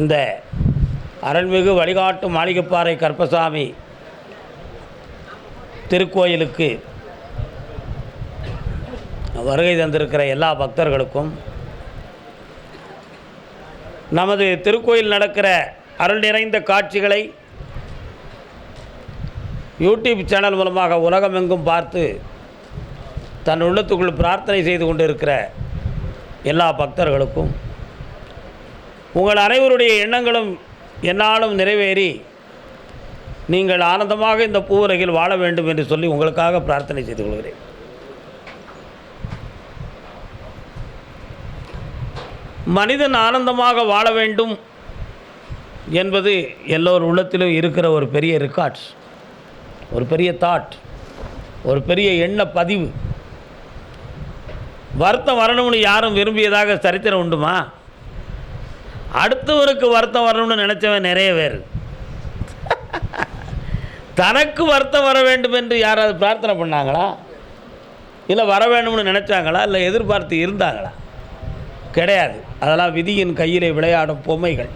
இந்த அருள்மிகு வழிகாட்டு மாளிகைப்பாறை கற்பசாமி திருக்கோயிலுக்கு வருகை தந்திருக்கிற எல்லா பக்தர்களுக்கும் நமது திருக்கோயில் நடக்கிற அருள் நிறைந்த காட்சிகளை யூடியூப் சேனல் மூலமாக உலகமெங்கும் பார்த்து தன் உள்ளத்துக்குள் பிரார்த்தனை செய்து கொண்டிருக்கிற எல்லா பக்தர்களுக்கும் உங்கள் அனைவருடைய எண்ணங்களும் என்னாலும் நிறைவேறி நீங்கள் ஆனந்தமாக இந்த பூவுலகில் வாழ வேண்டும் என்று சொல்லி உங்களுக்காக பிரார்த்தனை செய்து கொள்கிறேன். மனிதன் ஆனந்தமாக வாழ வேண்டும் என்பது எல்லோர் உள்ளத்திலும் இருக்கிற ஒரு பெரிய ரெக்கார்ட்ஸ் ஒரு பெரிய தாட் ஒரு பெரிய எண்ண பதிவு. வருத்தம் வரணும்னு யாரும் விரும்பியதாக சரித்திரம் உண்டுமா? அடுத்தவருக்கு வருத்தம் வரணும்னு நினச்சவன் நிறைய பேர். தனக்கு வருத்தம் வர வேண்டும் என்று யாராவது பிரார்த்தனை பண்ணாங்களா? இல்லை வர வேண்டும்னு நினச்சாங்களா? இல்லை எதிர்பார்த்து இருந்தாங்களா? கிடையாது. அதெல்லாம் விதியின் கையிலே விளையாடும் பொம்மைகள்.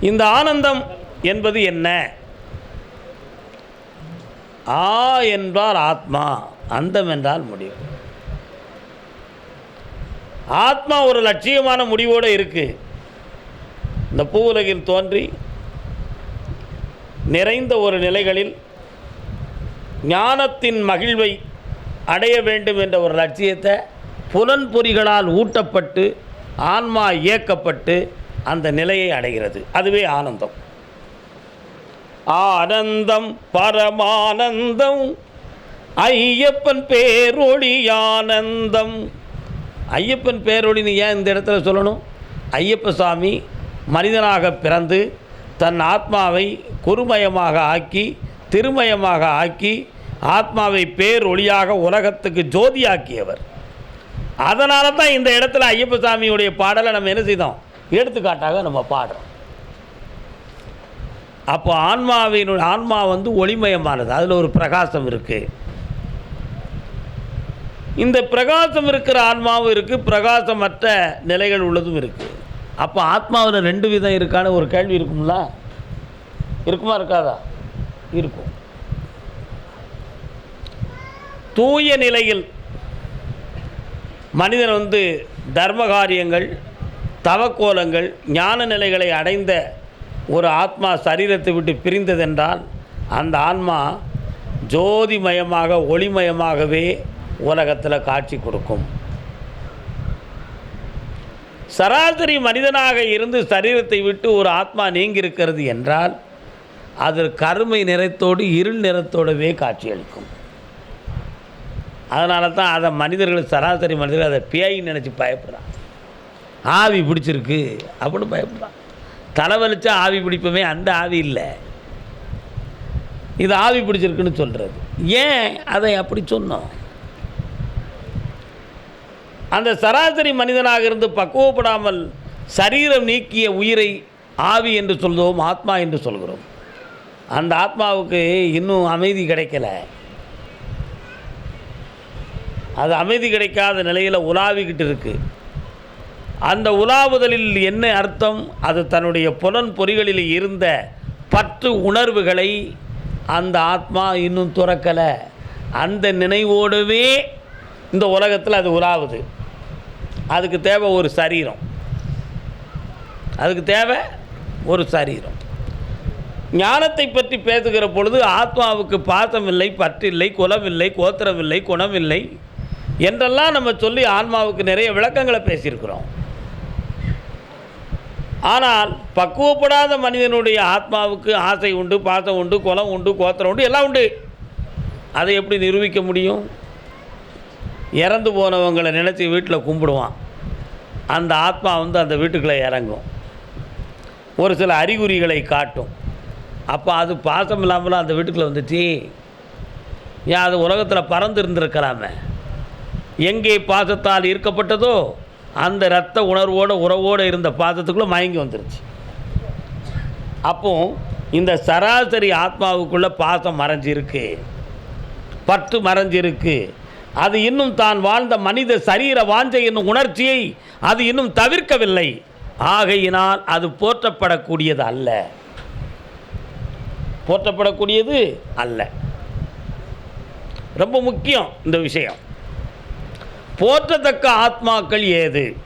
இந்த ஆனந்தம் என்பது என்ன? ஆ என்றால் ஆத்மா அந்தம் என்றால் முடிவு. ஆத்மா ஒரு லட்சியமான முடிவோடு இருக்குது இந்த பூவுலகில் தோன்றி நிறைந்த ஒரு நிலைகளில் ஞானத்தின் மகிழ்வை அடைய வேண்டும் என்ற ஒரு லட்சியத்தை புலன்பொறிகளால் ஊட்டப்பட்டு ஆன்மா இயக்கப்பட்டு அந்த நிலையை அடைகிறது. அதுவே ஆனந்தம். ஆனந்தம் பரமானந்தம் ஐயப்பன் பேரொளி ஐயப்பன் ஐயப்பன் நீ ஏன் இந்த இடத்துல சொல்லணும்? ஐயப்ப சாமி மனிதனாக பிறந்து தன் ஆத்மாவை குருமயமாக ஆக்கி திருமயமாக ஆக்கி ஆத்மாவை பேரொளியாக உலகத்துக்கு ஜோதியாக்கியவர். அதனால தான் இந்த இடத்துல ஐயப்ப சாமியுடைய பாடலை நம்ம என்ன செய்தோம்? எடுத்துக்காட்டாக நம்ம பாடுறோம். அப்போ ஆன்மாவினுடைய ஆன்மா வந்து ஒளிமயமானது. அதில் ஒரு பிரகாசம் இருக்குது இந்த பிரகாசம் இருக்கிற ஆன்மாவும் இருக்குது பிரகாசமற்ற நிலைகள் உள்ளதும் இருக்குது அப்போ ஆத்மாவில் ரெண்டு விதம் இருக்கான்னு ஒரு கேள்வி இருக்கும்ல? இருக்குமா இருக்காதா? இருக்கும். தூய நிலையில் மனிதன் வந்து தர்ம காரியங்கள் தவக்கோலங்கள் ஞான நிலைகளை அடைந்த ஒரு ஆத்மா சரீரத்தை விட்டு பிரிந்ததென்றால் அந்த ஆன்மா ஜோதிமயமாக ஒளிமயமாகவே உலகத்தில் காட்சி கொடுக்கும். சராசரி மனிதனாக இருந்து சரீரத்தை விட்டு ஒரு ஆத்மா நீங்கியிருக்கிறது என்றால் அது கருமை நிறத்தோடு இருள் நிறத்தோடவே காட்சியளிக்கும். அதனால தான் அதை மனிதர்கள் சராசரி மனிதர்கள் அதை பேயின்னு நினச்சி பயப்படுறான் ஆவி பிடிச்சிருக்கு அப்படின்னு பயப்படுறான் தலைவலிச்சா ஆவி பிடிப்போமே அந்த ஆவி இல்லை. இது ஆவி பிடிச்சிருக்குன்னு சொல்கிறது ஏன் அதை அப்படி சொன்னோம்? அந்த சராசரி மனிதனாக இருந்து பக்குவப்படாமல் சரீரம் நீக்கிய உயிரை ஆவி என்று சொல்கிறோம் ஆத்மா என்று சொல்கிறோம். அந்த ஆத்மாவுக்கு இன்னும் அமைதி கிடைக்கல. அது அமைதி கிடைக்காத நிலையில் உலாவிக்கிட்டு இருக்குது அந்த உலாவுதலில் என்ன அர்த்தம்? அது தன்னுடைய புலன் பொறிகளில் இருந்த பற்று உணர்வுகளை அந்த ஆத்மா இன்னும் துறக்கலை. அந்த நினைவோடவே இந்த உலகத்தில் அது உலாவுது. அதுக்கு தேவை ஒரு சரீரம். அதுக்கு தேவை ஒரு சரீரம். ஞானத்தை பற்றி பேசுகிற பொழுது ஆத்மாவுக்கு பாசமில்லை பற்றில்லை குலமில்லை கோத்திரமில்லை குணமில்லை என்றெல்லாம் நம்ம சொல்லி ஆன்மாவுக்கு நிறைய விளக்கங்களை பேசியிருக்கிறோம். ஆனால் பக்குவப்படாத மனிதனுடைய ஆத்மாவுக்கு ஆசை உண்டு பாசம் உண்டு குலம் உண்டு கோத்திரம் உண்டு எல்லாம் உண்டு. அதை எப்படி நிரூபிக்க முடியும்? இறந்து போனவங்களை நினச்சி வீட்டில் கும்பிடுவான். அந்த ஆத்மா வந்து அந்த வீட்டுக்குள்ளே இறங்கும். ஒரு சில அறிகுறிகளை காட்டும். அப்போ அது பாசம் இல்லாமலாம் அந்த வீட்டுக்குள்ளே வந்துச்சு ஏன் அது உலகத்தில் பறந்து இருந்திருக்கலாமே எங்கே பாசத்தால் ஈர்க்கப்பட்டதோ அந்த இரத்த உணர்வோடு உறவோடு இருந்த பாசத்துக்குள்ளே மயங்கி வந்துருச்சு. அப்போ இந்த சராசரி ஆத்மாவுக்குள்ளே பாசம் மறைஞ்சிருக்கு. பற்று மறைஞ்சிருக்கு. அது இன்னும் தான் வாழ்ந்த மனித சரீர வாஞ்சை என்னும் உணர்ச்சியை அது இன்னும் தவிர்க்கவில்லை. ஆகையினால் அது போற்றப்படக்கூடியது அல்ல. போற்றப்படக்கூடியது அல்ல. ரொம்ப முக்கியம் இந்த விஷயம். போற்றத்தக்க ஆத்மாக்கள் ஏது?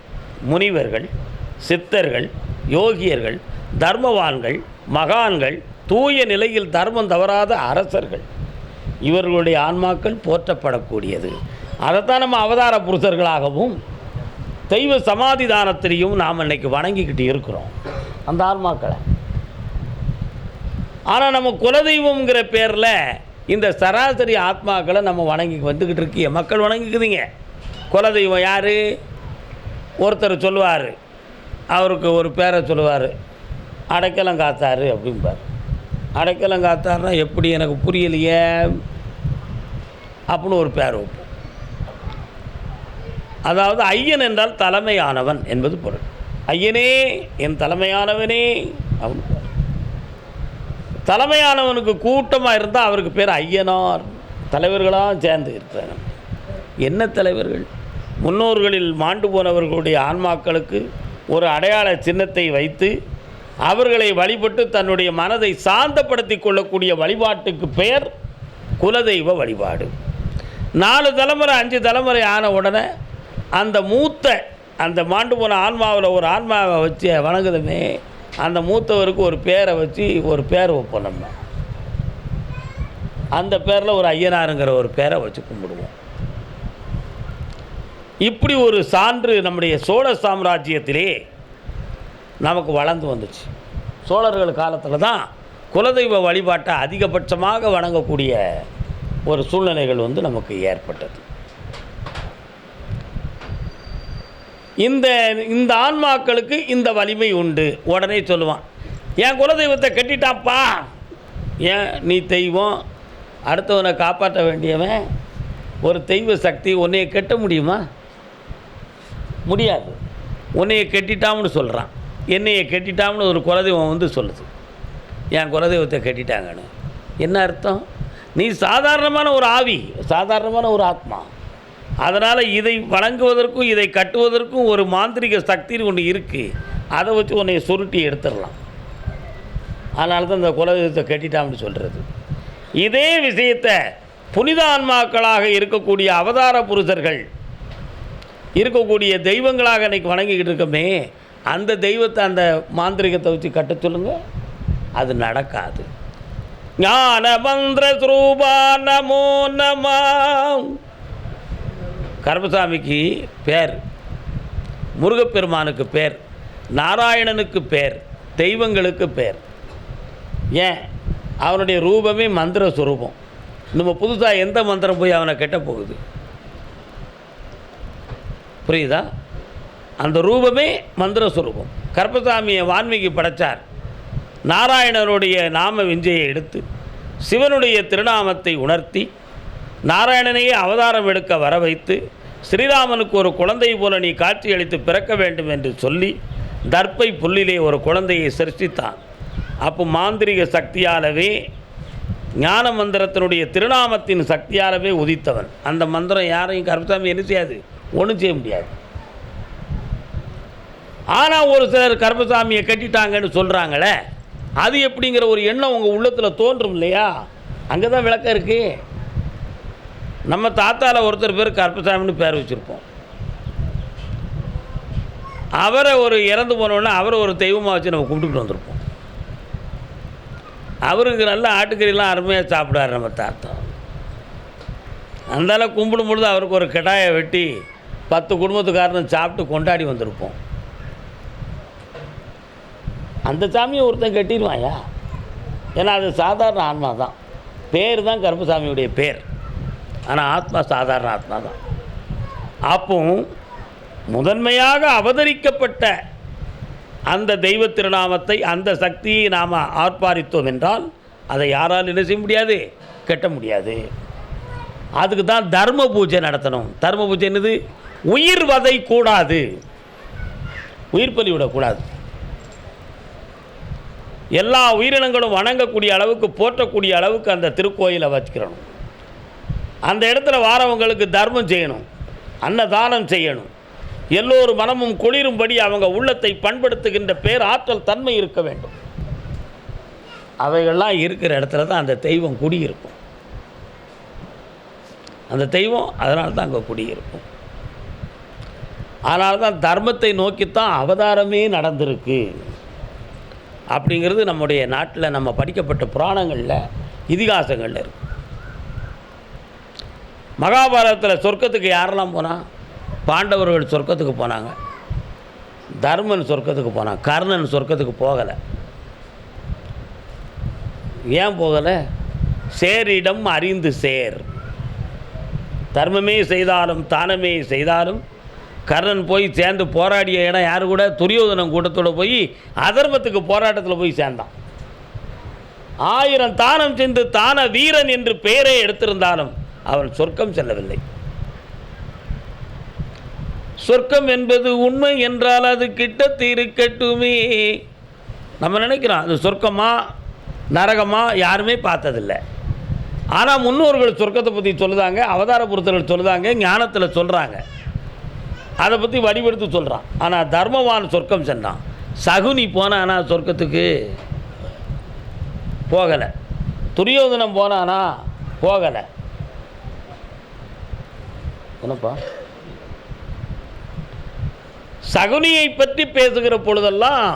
முனிவர்கள் சித்தர்கள் யோகியர்கள் தர்மவான்கள் மகான்கள் தூய நிலையில் தர்மம் தவறாத அரசர்கள். இவர்களுடைய ஆன்மாக்கள் போற்றப்படக்கூடியது. அதைத்தான் நம்ம அவதார புருஷர்களாகவும் தெய்வ சமாதிதானத்திலையும் நாம் இன்னைக்கு வணங்கிக்கிட்டு இருக்கிறோம். அந்த ஆன்மாக்களை. ஆனால் நம்ம குலதெய்வம்ங்கிற பேரில் இந்த சராசரி ஆத்மாக்களை நம்ம வணங்கி வந்துக்கிட்டு இருக்கீங்க மக்கள் வணங்கிக்குதுங்க. குலதெய்வம் யார்? ஒருத்தர் சொல்லுவார். அவருக்கு ஒரு பேரை சொல்லுவார். அடைக்கலம் காத்தாரு அப்படிம்பார். அடைக்கலம் காத்தாருன்னா எப்படி எனக்கு புரியலையே? அப்படின்னு ஒரு பேர் வைப்போம். அதாவது ஐயன் என்றால் தலைமையானவன் என்பது பொருள். ஐயனே என் தலைமையானவனே அப்படின்னு தலைமையானவனுக்கு கூட்டமாக இருந்தால் அவருக்கு பேர் ஐயனார். தலைவர்களாக சேர்ந்து இருக்கிறாங்க என்ன தலைவர்கள்? முன்னோர்களில் மாண்டு போனவர்களுடைய ஆன்மாக்களுக்கு ஒரு அடையாள சின்னத்தை வைத்து அவர்களை வழிபட்டு தன்னுடைய மனதை சாந்தப்படுத்தி கொள்ளக்கூடிய வழிபாட்டுக்கு பெயர் குலதெய்வ வழிபாடு. நாலு தலைமுறை அஞ்சு தலைமுறை ஆன உடனே அந்த மூத்த அந்த மாண்டு போன ஆன்மாவில் ஒரு ஆன்மாவை வச்சு வணங்குதுமே அந்த மூத்தவருக்கு ஒரு பேரை வச்சு ஒரு பேர் வைப்போம் நம்ம. அந்த பேரில் ஒரு ஐயனாருங்கிற ஒரு பேரை வச்சு கும்பிடுவோம். இப்படி ஒரு சான்று நம்முடைய சோழ சாம்ராஜ்யத்திலே நமக்கு வளர்ந்து வந்துச்சு. சோழர்கள் காலத்தில் தான் குலதெய்வ வழிபாட்டை அதிகபட்சமாக வணங்கக்கூடிய ஒரு சூழ்நிலைகள் வந்து நமக்கு ஏற்பட்டது. இந்த இந்த ஆன்மாக்களுக்கு இந்த வலிமை உண்டு. உடனே சொல்லுவான் என் குலதெய்வத்தை கட்டிட்டாப்பா ஏன் நீ தெய்வம்? அடுத்தவனை காப்பாற்ற வேண்டியவன் ஒரு தெய்வ சக்தி உன்னைய கட்ட முடியுமா? முடியாது. உன்னைய கட்டிட்டான்னு சொல்கிறான் என்னையை கட்டிட்டாம்னு ஒரு குலதெய்வம் வந்து சொல்லுது. என் குலதெய்வத்தை கட்டிட்டாங்கன்னு. என்ன அர்த்தம்? நீ சாதாரணமான ஒரு ஆவி சாதாரணமான ஒரு ஆத்மா. அதனால் இதை வணங்குவதற்கும் இதை கட்டுவதற்கும் ஒரு மாந்திரிக சக்தின்னு ஒன்று இருக்குது அதை வச்சு உன்னை சுருட்டி எடுத்துடலாம். அதனால தான் இந்த குலதெய்வத்தை கட்டிட்டாம்னு சொல்கிறது இதே விஷயத்தை புனித ஆன்மாக்களாக இருக்கக்கூடிய அவதார புருஷர்கள் இருக்கக்கூடிய தெய்வங்களாக இன்னைக்கு வணங்கிக்கிட்டு இருக்கோமே அந்த தெய்வத்தை அந்த மாந்திரிகத்தை வச்சு கட்ட சொல்லுங்க. அது நடக்காது. ஞான மந்திர ஸ்ரூபா நமோ நமா. கருமசாமிக்கு பேர் முருகப்பெருமானுக்கு பேர் நாராயணனுக்கு பேர் தெய்வங்களுக்கு பேர். ஏன்? அவனுடைய ரூபமே மந்திர சுரூபம் நம்ம புதுசாக எந்த மந்திரம் போய் அவனை கெட்ட போகுது? புரியுதா? அந்த ரூபமே மந்திர சுரூபம் கருப்பசாமியை வான்மீகி படைச்சார். நாராயணனுடைய நாம விஞ்சையை எடுத்து சிவனுடைய திருநாமத்தை உணர்த்தி நாராயணனையே அவதாரம் எடுக்க வர வைத்து ஸ்ரீராமனுக்கு ஒரு குழந்தை போல நீ காட்சியளித்து பிறக்க வேண்டும் என்று சொல்லி தர்ப்பை புல்லிலே ஒரு குழந்தையை சிருஷ்டித்தான். அப்போ மாந்திரிக சக்தியாலவே ஞான மந்திரத்தினுடைய திருநாமத்தின் சக்தியாலவே உதித்தவன். அந்த மந்திரம் யாரையும் கருப்பசாமி என்ன செய்யாது? ஒன்றும் செய்ய முடியாது. ஆனால் ஒரு சிலர் கருப்பசாமியை கட்டிட்டாங்கன்னு சொல்கிறாங்களே அது எப்படிங்கிற ஒரு எண்ணம் உங்கள் உள்ளத்தில் தோன்றும் இல்லையா? அங்கே தான் விளக்கம் இருக்குது நம்ம தாத்தாவில் ஒருத்தர் பேர் கருப்பசாமின்னு பேர் வச்சுருப்போம். அவரை ஒரு இறந்து போனோடனே அவரை ஒரு தெய்வமாக வச்சு நம்ம கும்பிட்டுட்டு வந்திருப்போம். அவருக்கு நல்ல ஆட்டுக்கறிலாம் அருமையாக சாப்பிடுவார் நம்ம தாத்தா. அந்தால கும்பிடும் பொழுது அவருக்கு ஒரு கிடாயை வெட்டி பத்து குடும்பத்துக்காரனும் சாப்பிட்டு கொண்டாடி வந்திருப்போம். அந்த சாமியை ஒருத்தன் கட்டிடுவாயா ஏன்னா அது சாதாரண ஆன்மா தான். பேர் தான் கருப்பசாமியுடைய பேர். ஆனால் ஆத்மா சாதாரண ஆத்மா தான். அப்போ முதன்மையாக அவதரிக்கப்பட்ட அந்த தெய்வ திருநாமத்தை அந்த சக்தியை நாம் ஆர்ப்பாரித்தோம் என்றால் அதை யாரால் என்ன செய்ய முடியாது? கெட்ட முடியாது. அதுக்கு தான் தர்ம பூஜை நடத்தணும். தர்ம பூஜை என்னது? உயிர் வதை கூடாது. உயிர் பலி விடக்கூடாது. எல்லா உயிரினங்களும் வணங்கக்கூடிய அளவுக்கு போற்றக்கூடிய அளவுக்கு அந்த திருக்கோயிலை வச்சுக்கிறணும். அந்த இடத்துல வாரவங்களுக்கு தர்மம் செய்யணும் அன்னதானம் செய்யணும். எல்லோரு மனமும் குளிரும்படி அவங்க உள்ளத்தை பண்படுத்துகின்ற பேர் ஆற்றல் தன்மை இருக்க வேண்டும். அவைகள்லாம் இருக்கிற இடத்துல தான் அந்த தெய்வம் குடியிருக்கும். அந்த தெய்வம் அதனால தான் அங்கே குடியிருக்கும். அதனால தான் தர்மத்தை நோக்கித்தான் அவதாரமே நடந்திருக்கு. அப்படிங்கிறது நம்முடைய நாட்டில் நம்ம படிக்கப்பட்ட புராணங்களில் இதிகாசங்களில் இருக்கு. மகாபாரதத்தில் சொர்க்கத்துக்கு யாரெல்லாம் போனால் பாண்டவர்கள் சொர்க்கத்துக்கு போனாங்க. தர்மன் சொர்க்கத்துக்கு போனான். கர்ணன் சொர்க்கத்துக்கு போகலை. ஏன் போகலை? சேரிடம் அறிந்து சேர். தர்மமே செய்தாலும் தானமே செய்தாலும் கர்ணன் போய் சேர்ந்து போராடிய இடம் யார் கூட? துரியோதனன் கூட்டத்தோடு போய் அதர்மத்துக்கு போராட்டத்தில் போய் சேர்ந்தான். ஆயிரம் தானம் சென்று தான வீரன் என்று பெயரை எடுத்திருந்தாலும் அவன் சொர்க்கம் செல்லவில்லை. சொர்க்கம் என்பது உண்மை என்றால் அது கிட்டத்து இருக்கட்டுமே. நம்ம நினைக்கிறோம் அது சொர்க்கமா நரகமா? யாருமே பார்த்ததில்லை. ஆனால் முன்னோர்கள் சொர்க்கத்தை பற்றி சொல்லுதாங்க அவதார பொருத்தர்கள் சொல்லுதாங்க ஞானத்தில் சொல்கிறாங்க அதை பற்றி வடிவெடுத்து சொல்கிறான் ஆனால் தர்மவான் சொர்க்கம் சென்றான். சகுனி போனானா சொர்க்கத்துக்கு? போகலை. துரியோதனம் போனானா? போகலை. என்னப்பா? சகுனியை பற்றி பேசுகிற பொழுதெல்லாம்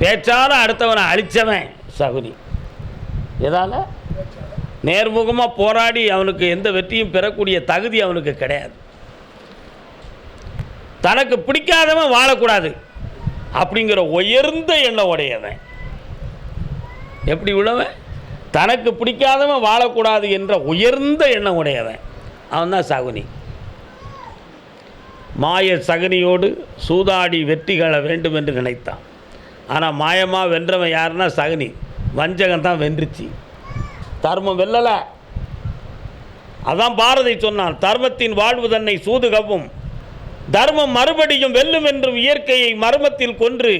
பேச்சால் அடுத்தவனை அழிச்சவன் சகுனி. எதால்? நேர்முகமாக போராடி அவனுக்கு எந்த வெற்றியும் பெறக்கூடிய தகுதி அவனுக்கு கிடையாது. தனக்கு பிடிக்காதவன் வாழக்கூடாது. அப்படிங்கிற உயர்ந்த எண்ணம் உடையவன். எப்படி உள்ளவன்? தனக்கு பிடிக்காதவன் வாழக்கூடாது என்ற உயர்ந்த எண்ணம் உடையவன். அவன் தான் சகுனி. மாய சகுனியோடு சூதாடி வெற்றிகள வேண்டும் என்று நினைத்தான். ஆனால் மாயமாக வென்றவன் யாருன்னா சகுனி. வஞ்சகம் தான் வென்றுச்சு. தர்மம் வெல்லலை. அதான் பாரதி சொன்னான் தர்மத்தின் வாழ்வு தன்னை சூதுகவும் தர்மம் மறுபடியும் வெல்லும் என்றும் இயற்கையை மர்மத்தில் கொன்று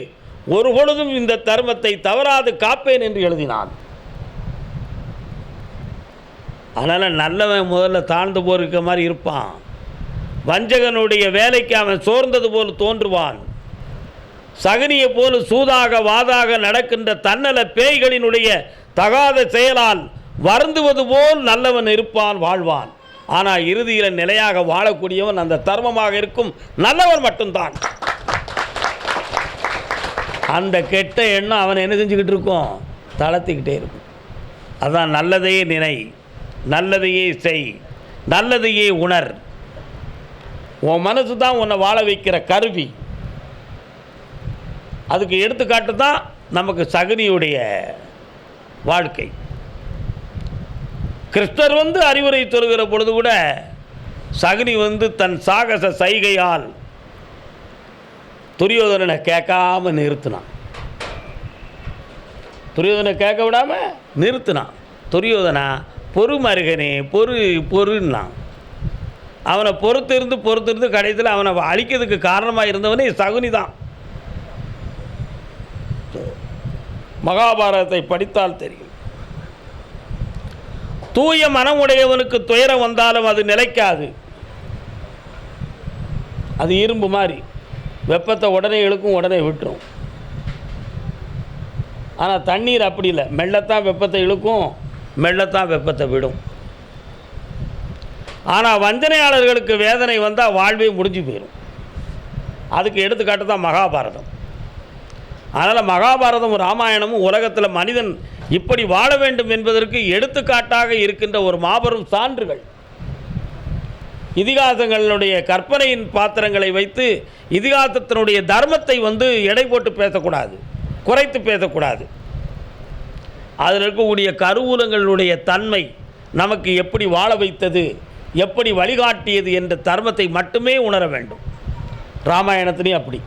ஒரு பொழுதும் இந்த தர்மத்தை தவறாது காப்பேன் என்று எழுதினான். அதனால் நல்லவன் முதல்ல தாழ்ந்து போயிருக்க மாதிரி இருப்பான். வஞ்சகனுடைய வேலைக்கு அவன் சோர்ந்தது போல் தோன்றுவான். சகுனியை போல சூதாக வாதாக நடக்கின்ற தன்னல பேய்களினுடைய தகாத செயலால் வருந்துவது போல் நல்லவன் இருப்பான் வாழ்வான். ஆனால் இறுதியில் நிலையாக வாழக்கூடியவன் அந்த தர்மமாக இருக்கும் நல்லவன் மட்டும்தான். அந்த கெட்ட எண்ணம் அவன் என்ன செஞ்சுக்கிட்டு இருக்கும்? தளர்த்திக்கிட்டே இருக்கும். அதான் நல்லதையே நினை நல்லதையே செய் நல்லதையே உணர். உன் மனசு தான் உன்னை வாழ வைக்கிற கருவி. அதுக்கு எடுத்துக்காட்டு தான் நமக்கு சகுனியுடைய வாழ்க்கை. கிறிஸ்தர் வந்து அறிவுரை சொல்கிற பொழுது கூட சகுனி வந்து தன் சாகச சைகையால் துரியோதனனை கேட்காம நிறுத்தினான். துரியோதனை கேட்க விடாம நிறுத்தினான். துரியோதனா பொறு மருகனே பொறு பொறுன்னான். அவனை பொறுத்திருந்து பொறுத்திருந்து கடைசியில் அவனை அழிக்கிறதுக்கு காரணமாக இருந்தவனே சகுனி தான். மகாபாரதத்தை படித்தால் தெரியும். தூய மனமுடையவனுக்கு துயரம் வந்தாலும் அது நிலைக்காது. அது இரும்பு மாதிரி. வெப்பத்தை உடனே இழுக்கும் உடனே விட்டுரும். ஆனால் தண்ணீர் அப்படி இல்லை. மெல்லத்தான் வெப்பத்தை இழுக்கும் மெல்லத்தான் வெப்பத்தை விடும். ஆனால் வஞ்சனையாளர்களுக்கு வேதனை வந்தால் வாழ்வே முடிஞ்சு போயிடும் அதுக்கு எடுத்துக்காட்டு தான் மகாபாரதம். அதனால் மகாபாரதமும் ராமாயணமும் உலகத்தில் மனிதன் இப்படி வாழ வேண்டும் என்பதற்கு எடுத்துக்காட்டாக இருக்கின்ற ஒரு மாபெரும் சான்றுகள். இதிகாசங்களுடைய கற்பனையின் பாத்திரங்களை வைத்து இதிகாசத்தினுடைய தர்மத்தை வந்து எடை போட்டு பேசக்கூடாது குறைத்து பேசக்கூடாது. அதில் இருக்கக்கூடிய கருவூலங்களுடைய தன்மை நமக்கு எப்படி வாழ வைத்தது எப்படி வழிகாட்டியது என்ற தர்மத்தை மட்டுமே உணர வேண்டும். ராமாயணத்துலேயும் அப்படி.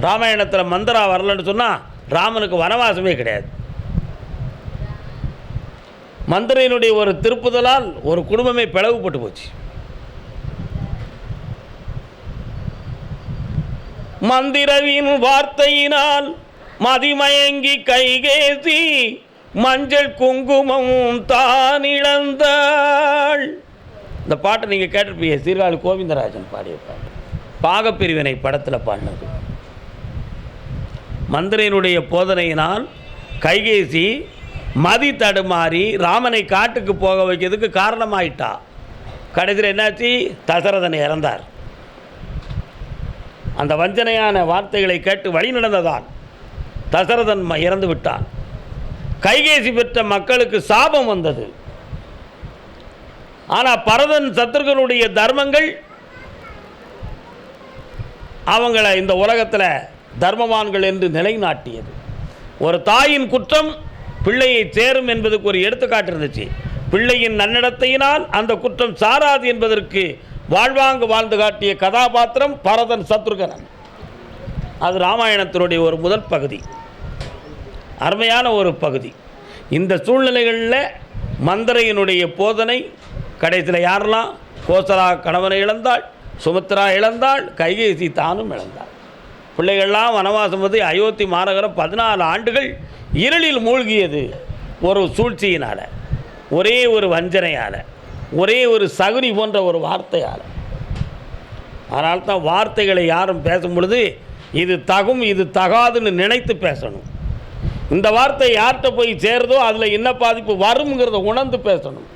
ராமாயணத்தில் மந்திரா வரலன்னு சொன்னால் ராமனுக்கு வனவாசமே கிடையாது. மந்திரையினுடைய ஒரு திருப்புதலால் ஒரு குடும்பமே பிளவுபட்டு போச்சு. மந்திரவின் வார்த்தையினால் மதிமயங்கி கைகேசி மஞ்சள் குங்குமமும் தான் இழந்தாள். இந்த பாட்டை நீங்கள் கேட்டிருப்பீங்க சீர்காழி கோவிந்தராஜன் பாடிய பாட்டு. பாகப்பிரிவினை படத்தில் பாடினது. மந்திரையினுடைய போதனையினால் கைகேசி மதி தடுமாறி ராமனை காட்டுக்கு போக வைக்கிறதுக்கு காரணமாயிட்டா. கடைசியில் என்னாச்சு? தசரதன் இறந்தார். அந்த வஞ்சனையான வார்த்தைகளை கேட்டு வழி நடந்ததான் தசரதன் இறந்து விட்டான். கைகேசி பெற்ற மக்களுக்கு சாபம் வந்தது. ஆனால் பரதன் சத்ருகனுடைய தர்மங்கள் அவங்கள இந்த உலகத்தில் தர்மவான்கள் என்று நிலைநாட்டியது. ஒரு தாயின் குற்றம் பிள்ளையை சேரும் என்பதுக்கு ஒரு எடுத்துக்காட்டு இருந்துச்சு. பிள்ளையின் நன்னடத்தையினால் அந்த குற்றம் சாராது என்பதற்கு வாழ்வாங்கு வாழ்ந்து காட்டிய கதாபாத்திரம் பரதன் சத்ருகனன் அது ராமாயணத்தினுடைய ஒரு முதல் பகுதி. அருமையான ஒரு பகுதி. இந்த சூழ்நிலைகளில் மந்திரையினுடைய போதனை கடைசியில் யாரெல்லாம் கோசலா கணவனை இழந்தாள் சுமித்ரா இழந்தாள் கைகேசி தானும் இழந்தாள். பிள்ளைகள்லாம் வனவாசம் வந்து அயோத்தி மாநகரம் பதினாலு ஆண்டுகள் இருளில் மூழ்கியது ஒரு சூழ்ச்சியினால் ஒரே ஒரு வஞ்சனையால் ஒரே ஒரு சகுனி போன்ற ஒரு வார்த்தையால். அதனால் தான் வார்த்தைகளை யாரும் பேசும் பொழுது இது தகும் இது தகாதுன்னு நினைத்து பேசணும். இந்த வார்த்தை யார்கிட்ட போய் சேருதோ அதில் என்ன பாதிப்பு வருங்கிறத உணர்ந்து பேசணும்.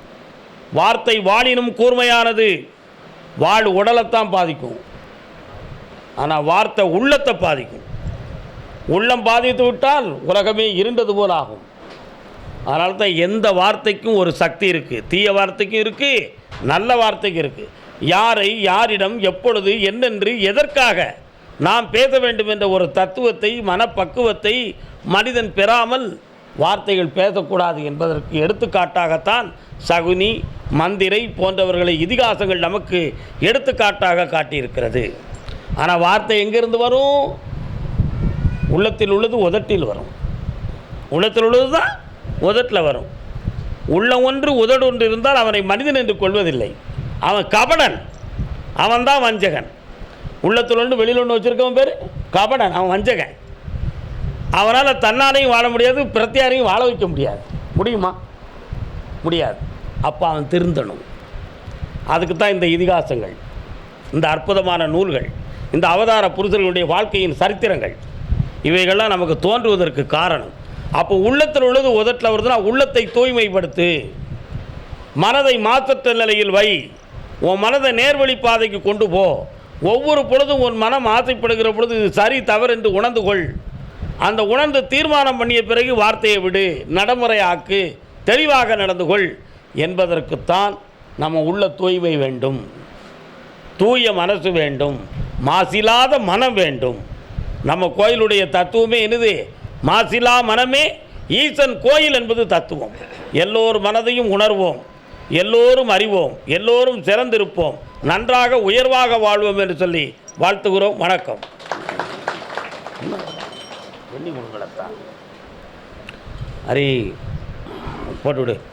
வார்த்தை வாழினும் கூர்மையானது வாழ் உடலைத்தான் பாதிக்கும். ஆனால் வார்த்தை உள்ளத்தை பாதிக்கும். உள்ளம் பாதித்து விட்டால் உலகமே இருண்டது போல் ஆகும். அதனால தான் எந்த வார்த்தைக்கும் ஒரு சக்தி இருக்குது தீய வார்த்தைக்கும் இருக்குது நல்ல வார்த்தைக்கும் இருக்குது யாரை யாரிடம் எப்பொழுது என்னென்று எதற்காக நாம் பேச வேண்டும் என்ற ஒரு தத்துவத்தை மனப்பக்குவத்தை மனிதன் பெறாமல் வார்த்தைகள் பேசக்கூடாது என்பதற்கு எடுத்துக்காட்டாகத்தான் சகுனி மந்திரை போன்றவர்களை இதிகாசங்கள் நமக்கு எடுத்துக்காட்டாக காட்டியிருக்கிறது. ஆனால் வார்த்தை எங்கேருந்து வரும்? உள்ளத்தில் உள்ளது உதட்டில் வரும். உள்ளத்தில் உள்ளது தான் உதட்டில் வரும். உள்ளம் ஒன்று உதடு ஒன்று இருந்தால் அவனை மனிதன் என்று கொள்வதில்லை. அவன் கபடன். அவன்தான் வஞ்சகன். உள்ளத்தில் ஒன்று வெளியில் ஒன்று வச்சுருக்கவன் பேர்? கபடன். அவன் வஞ்சகன். அவனால் தன்னாலையும் வாழ முடியாது பிரத்தியாரையும் வாழ வைக்க முடியாது. முடியுமா? முடியாது. அப்போ அவன் திருந்தணும். அதுக்கு தான் இந்த இதிகாசங்கள் இந்த அற்புதமான நூல்கள். இந்த அவதார புருஷர்களுடைய வாழ்க்கையின் சரித்திரங்கள். இவைகள்லாம் நமக்கு தோன்றுவதற்கு காரணம். அப்போ உள்ளத்தில் உள்ளது உதட்டில் வருதுன்னா உள்ளத்தை தூய்மைப்படுத்து. மனதை மாற்றற்ற நிலையில் வை. உன் மனதை நேர்வழி பாதைக்கு கொண்டு போ. ஒவ்வொரு பொழுதும் உன் மனம் ஆசைப்படுகிற பொழுது இது சரி தவறு என்று உணர்ந்து கொள். அந்த உணர்ந்து தீர்மானம் பண்ணிய பிறகு வார்த்தையை விடு. நடைமுறையாக்கு தெளிவாக நடந்து கொள். என்பதற்குத்தான் நம்ம உள்ள தூய்மை வேண்டும். தூய மனசு வேண்டும். மாசில்லாத மனம் வேண்டும். நம்ம கோயிலுடைய தத்துவமே என்னது? மாசிலா மனமே ஈசன் கோயில் என்பது தத்துவம். எல்லோர் மனதையும் உணர்வோம். எல்லோரும் அறிவோம். எல்லோரும் சிறந்திருப்போம். நன்றாக உயர்வாக வாழ்வோம் என்று சொல்லி வாழ்த்துகிறோம். வணக்கம். ஹரி போட்டு விடு.